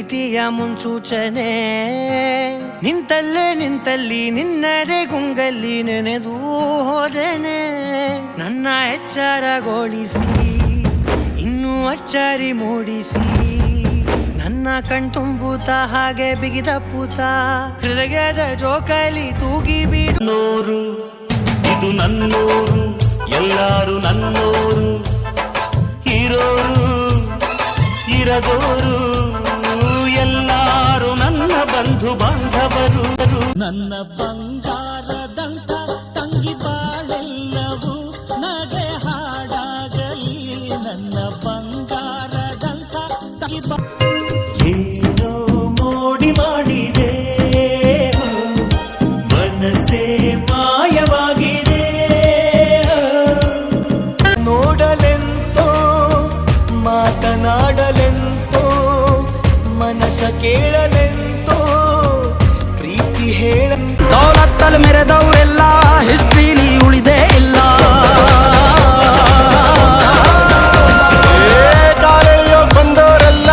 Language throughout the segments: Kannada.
ಮುನ್ಸೂಚನೆ. ನಿಂತಲ್ಲೇ ನಿಂತಲ್ಲಿ ನಿನ್ನದೇ ಗುಂಗಲ್ಲಿ ನೆನೆದು ಹೋದನೆ. ನನ್ನ ಎಚ್ಚರಗೊಳಿಸಿ, ಇನ್ನೂ ಅಚ್ಚರಿ ಮೂಡಿಸಿ. ನನ್ನ ಕಣ್ತುಂಬುತ ಹಾಗೆ ಬಿಗಿದ ಪೂತ. ಹೃದಯದ ಜೋಕಲಿ ತೂಗಿ ಬಿಡು. ನನ್ನೋರು, ಇದು ನನ್ನೋರು, ಎಲ್ಲಾರು ನನ್ನೋರು. ಇರೋರು ಇರದೋರು. ಬಂಧು ಬಾಂಧವರು. ನನ್ನ ಬಂಗಾರದಂತ ತಂಗಿ ಬಾಳೆಲ್ಲವೂ ನಗೆ ಹಾಡಾಗಲಿ. ನನ್ನ ಬಂಗಾರದಂತ ತಂಗಿ ಕೇಳಲೆ ಏನೋ ಮೋಡಿ ಮಾಡಿದೆ. ಮನಸ್ಸೇ ಮಾಯವಾಗಿದೆ. ನೋಡಲೆಂತೋ ಮಾತನಾಡಲೆಂತೋ ಮನಸ್ಸ ಕೇಳಲೆಂತೋ ಮೆರೆದವರೆಲ್ಲ ಹಿಸ್ಟ್ರಿಲಿ ಉಳಿದೇ ಇಲ್ಲ. ಕಾಲೆಳೆಯೋ ಬಂದವರೆಲ್ಲ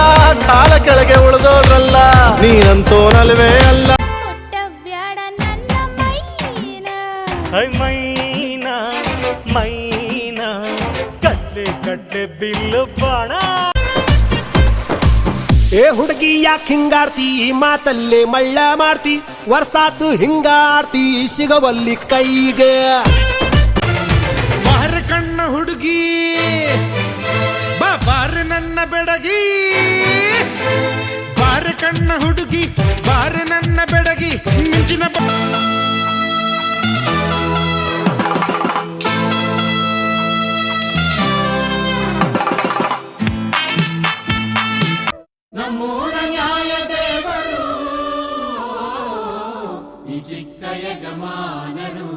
ಕಾಲ ಕೆಳಗೆ ಉಳಿದೋದ್ರಲ್ಲ ನೀನಂತೂ ನಲ್ವೇ ಅಲ್ಲ. ಮೈನ. ಐ ಮೈನಾ ಮೈನಾ ಕಡ್ಲೆ ಕಡ್ಲೆ ಬಿಲ್ಲು ಬಾಣ. ಏ ಹುಡುಗಿ ಯಾಕೆ ಹಿಂಗಾರ್ತಿ? ಮಾತಲ್ಲೇ ಮಳ್ಳ ಮಾಡ್ತಿ. ವರ್ಸಾತು ಹಿಂಗಾರ್ತಿ ಸಿಗವಲ್ಲಿ ಕೈಗೆ. ಬಾರ ಕಣ್ಣ ಹುಡುಗಿ ಬಾರ ನನ್ನ ಬೆಡಗಿ. ಬಾರ ಕಣ್ಣ ಹುಡುಗಿ ನಮ್ಮೂರ ನ್ಯಾಯ ದೇವರು ಈ ಚಿಕ್ಕ ಯಜಮಾನರು